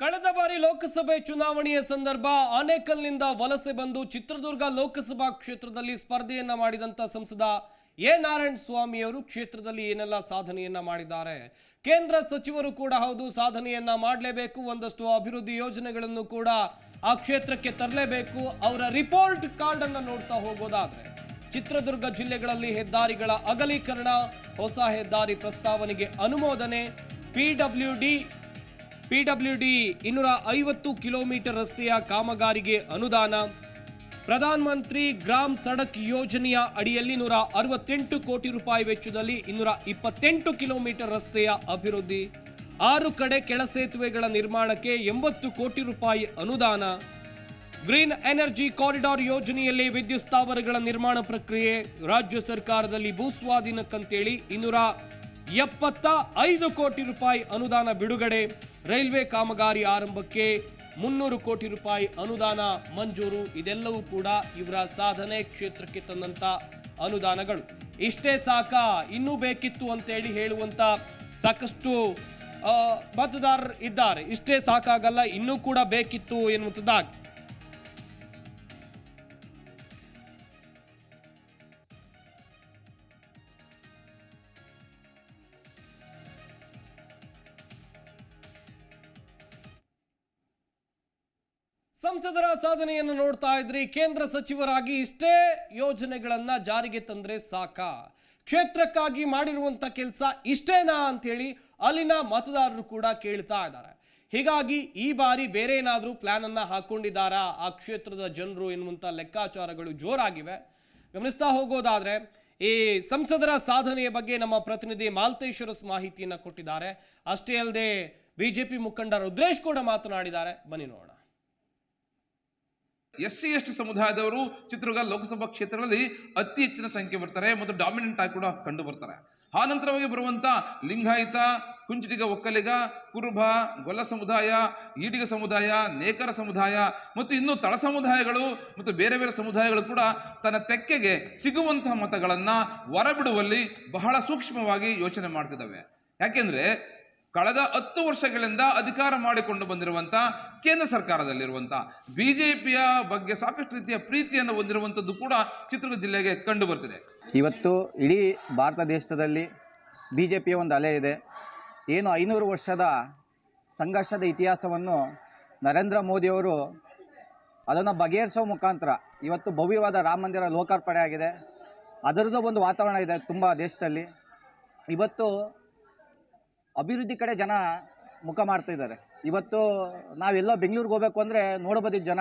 ಕಳೆದ ಬಾರಿ ಲೋಕಸಭೆ ಚುನಾವಣೆಯ ಸಂದರ್ಭ ಆನೇಕಲ್ನಿಂದ ವಲಸೆ ಬಂದು ಚಿತ್ರದುರ್ಗ ಲೋಕಸಭಾ ಕ್ಷೇತ್ರದಲ್ಲಿ ಸ್ಪರ್ಧೆಯನ್ನ ಮಾಡಿದಂತ ಸಂಸದ ಎ ನಾರಾಯಣ ಸ್ವಾಮಿಯವರು ಕ್ಷೇತ್ರದಲ್ಲಿ ಏನೆಲ್ಲ ಸಾಧನೆಯನ್ನ ಮಾಡಿದ್ದಾರೆ? ಕೇಂದ್ರ ಸಚಿವರು ಕೂಡ ಹೌದು, ಸಾಧನೆಯನ್ನ ಮಾಡಲೇಬೇಕು, ಒಂದಷ್ಟು ಅಭಿವೃದ್ಧಿ ಯೋಜನೆಗಳನ್ನು ಕೂಡ ಆ ಕ್ಷೇತ್ರಕ್ಕೆ ತರಲೇಬೇಕು. ಅವರ ರಿಪೋರ್ಟ್ ಕಾರ್ಡ್ ಅನ್ನ ನೋಡ್ತಾ ಹೋಗೋದಾದ್ರೆ, ಚಿತ್ರದುರ್ಗ ಜಿಲ್ಲೆಗಳಲ್ಲಿ ಹೆದ್ದಾರಿಗಳ ಅಗಲೀಕರಣ, ಹೊಸ ಹೆದ್ದಾರಿ ಪ್ರಸ್ತಾವನೆಗೆ ಅನುಮೋದನೆ ಪಿಡಬ್ಲ್ಯೂಡಿ ಪಿಡಬ್ಲ್ಯೂಡಿ ಇನ್ನೂರ ಐವತ್ತು ಕಿಲೋಮೀಟರ್ ರಸ್ತೆಯ ಕಾಮಗಾರಿಗೆ ಅನುದಾನ. ಪ್ರಧಾನ ಮಂತ್ರಿ ಗ್ರಾಮ್ ಸಡಕ್ ಯೋಜನೆಯ ಅಡಿಯಲ್ಲಿ ನೂರ ಅರವತ್ತೆಂಟು ಕೋಟಿ ರೂಪಾಯಿ ವೆಚ್ಚದಲ್ಲಿ ಇನ್ನೂರ ಇಪ್ಪತ್ತೆಂಟು ಕಿಲೋಮೀಟರ್ ರಸ್ತೆಯ ಅಭಿವೃದ್ಧಿ. ಆರು ಕಡೆ ಕೆಳ ಸೇತುವೆಗಳ ನಿರ್ಮಾಣಕ್ಕೆ ಎಂಬತ್ತು ಕೋಟಿ ರೂಪಾಯಿ ಅನುದಾನ. ಗ್ರೀನ್ ಎನರ್ಜಿ ಕಾರಿಡಾರ್ ಯೋಜನೆಯಲ್ಲಿ ವಿದ್ಯುತ್ ಸ್ಥಾವರಗಳ ನಿರ್ಮಾಣ ಪ್ರಕ್ರಿಯೆ. ರಾಜ್ಯ ಸರ್ಕಾರದಲ್ಲಿ ಭೂಸ್ವಾಧೀನಕ್ಕಂತೇಳಿ ಇನ್ನೂರ ಎಪ್ಪತ್ತ ಐದು ಕೋಟಿ ರೂಪಾಯಿ ಅನುದಾನ ಬಿಡುಗಡೆ. ರೈಲ್ವೆ ಕಾಮಗಾರಿ ಆರಂಭಕ್ಕೆ ಮುನ್ನೂರು ಕೋಟಿ ರೂಪಾಯಿ ಅನುದಾನ ಮಂಜೂರು. ಇದೆಲ್ಲವೂ ಕೂಡ ಇವರ ಸಾಧನೆ ಕ್ಷೇತ್ರಕ್ಕೆ ತಂದಂತ ಅನುದಾನಗಳು. ಇಷ್ಟೇ ಸಾಕ, ಇನ್ನೂ ಬೇಕಿತ್ತು ಅಂತೇಳಿ ಹೇಳುವಂತ ಸಾಕಷ್ಟು ಮತದಾರರು ಇದ್ದಾರೆ ಇಷ್ಟೇ ಸಾಕಾಗಲ್ಲ, ಇನ್ನೂ ಕೂಡ ಬೇಕಿತ್ತು ಎನ್ನುವಂಥದ್ದಾಗಿ. ಸಂಸದರ ಸಾಧನೆಯನ್ನು ನೋಡ್ತಾ ಇದ್ರಿ. ಕೇಂದ್ರ ಸಚಿವರಾಗಿ ಇಷ್ಟೇ ಯೋಜನೆಗಳನ್ನ ಜಾರಿಗೆ ತಂದ್ರೆ ಸಾಕ? ಕ್ಷೇತ್ರಕ್ಕಾಗಿ ಮಾಡಿರುವಂತ ಕೆಲಸ ಇಷ್ಟೇನಾ ಅಂತೇಳಿ ಅಲ್ಲಿನ ಮತದಾರರು ಕೂಡ ಕೇಳ್ತಾ ಇದ್ದಾರೆ. ಹೀಗಾಗಿ ಈ ಬಾರಿ ಬೇರೆ ಏನಾದರೂ ಪ್ಲಾನ್ ಅನ್ನ ಹಾಕೊಂಡಿದ್ದಾರಾ? ಆ ಕ್ಷೇತ್ರದ ಜನರು ಎನ್ನುವಂಥ ಲೆಕ್ಕಾಚಾರಗಳು ಜೋರಾಗಿವೆ. ಗಮನಿಸ್ತಾ ಹೋಗೋದಾದ್ರೆ, ಈ ಸಂಸದರ ಸಾಧನೆಯ ಬಗ್ಗೆ ನಮ್ಮ ಪ್ರತಿನಿಧಿ ಮಾಲ್ತೇಶ್ವರಸ್ ಮಾಹಿತಿಯನ್ನು ಕೊಟ್ಟಿದ್ದಾರೆ. ಅಷ್ಟೇ ಅಲ್ಲದೆ, ಬಿಜೆಪಿ ಮುಖಂಡ ರುದ್ರೇಶ್ ಕೂಡ ಮಾತನಾಡಿದ್ದಾರೆ. ಬನ್ನಿ ನೋಡೋಣ. ಎಸ್ ಸಿ ಎಸ್ ಟಿ ಸಮುದಾಯದವರು ಚಿತ್ರದುರ್ಗ ಲೋಕಸಭಾ ಕ್ಷೇತ್ರಗಳಲ್ಲಿ ಅತಿ ಹೆಚ್ಚಿನ ಸಂಖ್ಯೆ ಬರ್ತಾರೆ ಮತ್ತು ಡಾಮಿನೆಂಟ್ ಆಗಿ ಕೂಡ ಕಂಡು ಬರ್ತಾರೆ. ಆ ನಂತರವಾಗಿ ಬರುವಂತ ಲಿಂಗಾಯತ, ಕುಂಚಿಟಿಗ ಒಕ್ಕಲಿಗ, ಕುರುಬ, ಗೊಲ್ಲ ಸಮುದಾಯ, ಈಡಿಗ ಸಮುದಾಯ, ನೇಕರ ಸಮುದಾಯ ಮತ್ತು ಇನ್ನು ತಳ ಸಮುದಾಯಗಳು ಮತ್ತು ಬೇರೆ ಬೇರೆ ಸಮುದಾಯಗಳು ಕೂಡ ತನ್ನ ತೆಕ್ಕೆಗೆ ಸಿಗುವಂತಹ ಮತಗಳನ್ನ ಹೊರಬಿಡುವಲ್ಲಿ ಬಹಳ ಸೂಕ್ಷ್ಮವಾಗಿ ಯೋಚನೆ ಮಾಡ್ತಿದ್ದಾವೆ. ಯಾಕೆಂದ್ರೆ ಕಳೆದ ಹತ್ತು ವರ್ಷಗಳಿಂದ ಅಧಿಕಾರ ಮಾಡಿಕೊಂಡು ಬಂದಿರುವಂತ ಕೇಂದ್ರ ಸರ್ಕಾರದಲ್ಲಿರುವಂತ ಬಿಜೆಪಿಯ ಬಗ್ಗೆ ಸಾಕಷ್ಟು ರೀತಿಯ ಪ್ರೀತಿಯನ್ನು ಹೊಂದಿರುವಂತದ್ದು ಕೂಡ ಚಿತ್ರದುರ್ಗ ಜಿಲ್ಲೆಗೆ ಕಂಡು ಬರ್ತಿದೆ. ಇವತ್ತು ಇಡೀ ಭಾರತ ದೇಶದಲ್ಲಿ ಬಿ ಜೆ ಪಿಯ ಒಂದು ಅಲೆ ಇದೆ. ಏನು ಐನೂರು ವರ್ಷದ ಸಂಘರ್ಷದ ಇತಿಹಾಸವನ್ನು ನರೇಂದ್ರ ಮೋದಿಯವರು ಅದನ್ನು ಬಗೆಹರಿಸೋ ಮುಖಾಂತರ ಇವತ್ತು ಭವ್ಯವಾದ ರಾಮ ಮಂದಿರ ಲೋಕಾರ್ಪಣೆ ಆಗಿದೆ ಅದರದ್ದು ಒಂದು ವಾತಾವರಣ ಇದೆ ತುಂಬ ದೇಶದಲ್ಲಿ. ಇವತ್ತು ಅಭಿವೃದ್ಧಿ ಕಡೆ ಜನ ಮುಖ ಮಾಡ್ತಾ ಇದ್ದಾರೆ. ಇವತ್ತು ನಾವೆಲ್ಲ ಬೆಂಗಳೂರಿಗೆ ಹೋಗ್ಬೇಕು ಅಂದರೆ ನೋಡ್ಬೋದು ಜನ.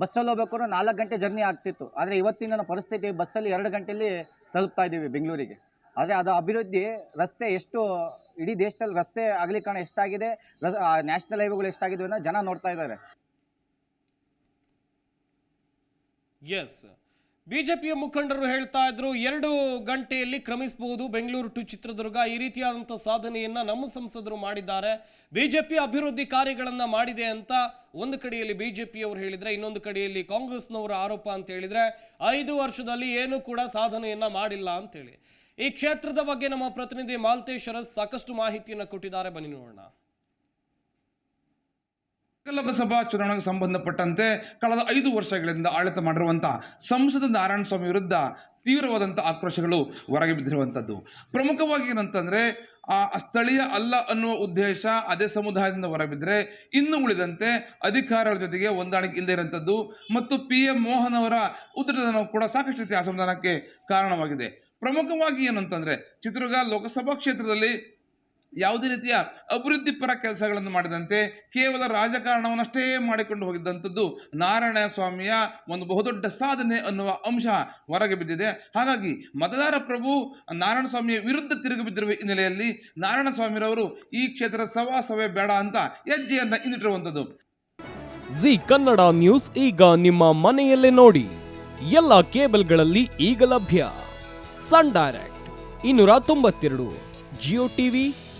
ಬಸ್ಸಲ್ಲಿ ಹೋಗ್ಬೇಕು ಅಂದ್ರೆ ನಾಲ್ಕು ಗಂಟೆ ಜರ್ನಿ ಆಗ್ತಿತ್ತು. ಆದರೆ ಇವತ್ತಿನ ಪರಿಸ್ಥಿತಿ ಬಸ್ಸಲ್ಲಿ ಎರಡು ಗಂಟೆಯಲ್ಲಿ ತಲುಪ್ತಾ ಇದ್ದೀವಿ ಬೆಂಗಳೂರಿಗೆ. ಆದರೆ ಅದು ಅಭಿವೃದ್ಧಿ ರಸ್ತೆ ಎಷ್ಟು, ಇಡೀ ದೇಶದಲ್ಲಿ ರಸ್ತೆ ಅಗಲೀಕರಣ ಎಷ್ಟಾಗಿದೆ ನ್ಯಾಷನಲ್ ಹೈವೇಗಳು ಎಷ್ಟಾಗಿದೆ ಅನ್ನೋ ಜನ ನೋಡ್ತಾ ಇದ್ದಾರೆ. ಎಸ್ ಬಿಜೆಪಿಯ ಮುಖಂಡರು ಹೇಳ್ತಾ ಇದ್ರು, ಎರಡು ಗಂಟೆಯಲ್ಲಿ ಕ್ರಮಿಸಬಹುದು ಬೆಂಗಳೂರು ಟು ಚಿತ್ರದುರ್ಗ. ಈ ರೀತಿಯಾದಂಥ ಸಾಧನೆಯನ್ನ ನಮ್ಮ ಸಂಸದರು ಮಾಡಿದ್ದಾರೆ. ಬಿಜೆಪಿ ಅಭಿವೃದ್ಧಿ ಕಾರ್ಯಗಳನ್ನ ಮಾಡಿದೆ ಅಂತ ಒಂದು ಕಡೆಯಲ್ಲಿ ಬಿಜೆಪಿಯವರು ಹೇಳಿದ್ರೆ, ಇನ್ನೊಂದು ಕಡೆಯಲ್ಲಿ ಕಾಂಗ್ರೆಸ್ನವರ ಆರೋಪ ಅಂತ ಹೇಳಿದ್ರೆ, ಐದು ವರ್ಷದಲ್ಲಿ ಏನು ಕೂಡ ಸಾಧನೆಯನ್ನ ಮಾಡಿಲ್ಲ ಅಂತೇಳಿ ಈ ಕ್ಷೇತ್ರದ ಬಗ್ಗೆ ನಮ್ಮ ಪ್ರತಿನಿಧಿ ಮಾಲ್ತೇಶ್ವರ ಸಾಕಷ್ಟು ಮಾಹಿತಿಯನ್ನು ಕೊಟ್ಟಿದ್ದಾರೆ. ಬನ್ನಿ ನೋಡೋಣ. ಲೋಕಸಭಾ ಚುನಾವಣೆಗೆ ಸಂಬಂಧಪಟ್ಟಂತೆ ಕಳೆದ ಐದು ವರ್ಷಗಳಿಂದ ಆಡಳಿತ ಮಾಡಿರುವಂತಹ ಸಂಸದ ನಾರಾಯಣ ಸ್ವಾಮಿ ವಿರುದ್ಧ ತೀವ್ರವಾದಂಥ ಆಕ್ರೋಶಗಳು ಹೊರಗೆ ಬಿದ್ದಿರುವಂಥದ್ದು ಪ್ರಮುಖವಾಗಿ ಏನಂತಂದ್ರೆ, ಆ, ಸ್ಥಳೀಯ ಅಲ್ಲ ಅನ್ನುವ ಉದ್ದೇಶ ಅದೇ ಸಮುದಾಯದಿಂದ ಹೊರಬಿದ್ರೆ ಇನ್ನು ಉಳಿದಂತೆ ಅಧಿಕಾರಗಳ ಜೊತೆಗೆ ಹೊಂದಾಣಿಕೆ ಇಲ್ಲದೆ ಇರುವಂಥದ್ದು ಮತ್ತು ಪಿ ಎಂ ಮೋಹನ್ ಅವರ ಉದ್ರತನ ಕೂಡ ಸಾಕಷ್ಟು ರೀತಿಯ ಅಸಮಾಧಾನಕ್ಕೆ ಕಾರಣವಾಗಿದೆ. ಪ್ರಮುಖವಾಗಿ ಏನಂತಂದ್ರೆ, ಚಿತ್ರದುರ್ಗ ಲೋಕಸಭಾ ಕ್ಷೇತ್ರದಲ್ಲಿ ಯಾವುದೇ ರೀತಿಯ ಅಭಿವೃದ್ಧಿಪರ ಕೆಲಸಗಳನ್ನು ಮಾಡಿದಂತೆ ಕೇವಲ ರಾಜಕಾರಣವನ್ನಷ್ಟೇ ಮಾಡಿಕೊಂಡು ಹೋಗಿದ್ದಂಥದ್ದು ನಾರಾಯಣ ಸ್ವಾಮಿಯ ಒಂದು ಬಹುದೊಡ್ಡ ಸಾಧನೆ ಅನ್ನುವ ಅಂಶ ಹೊರಗೆ ಬಿದ್ದಿದೆ. ಹಾಗಾಗಿ ಮತದಾರ ಪ್ರಭು ನಾರಾಯಣ ಸ್ವಾಮಿಯ ವಿರುದ್ಧ ತಿರುಗಿ ಬಿದ್ದಿರುವ ಹಿನ್ನೆಲೆಯಲ್ಲಿ ನಾರಾಯಣ ಸ್ವಾಮಿರವರು ಈ ಕ್ಷೇತ್ರದ ಸವಾಸವೇ ಬೇಡ ಅಂತ ಹೆಜ್ಜೆಯನ್ನ ಇಂದಿಟ್ಟಿರುವಂಥದ್ದು ಜಿ ಕನ್ನಡ ನ್ಯೂಸ್ ಈಗ ನಿಮ್ಮ ಮನೆಯಲ್ಲೇ ನೋಡಿ. ಎಲ್ಲ ಕೇಬಲ್ಗಳಲ್ಲಿ ಈಗ ಲಭ್ಯ. ಸನ್ ಡೈರೆಕ್ಟ್ ಇನ್ನೂರ ತೊಂಬತ್ತೆರಡು, ಜಿಯೋ ಟಿವಿ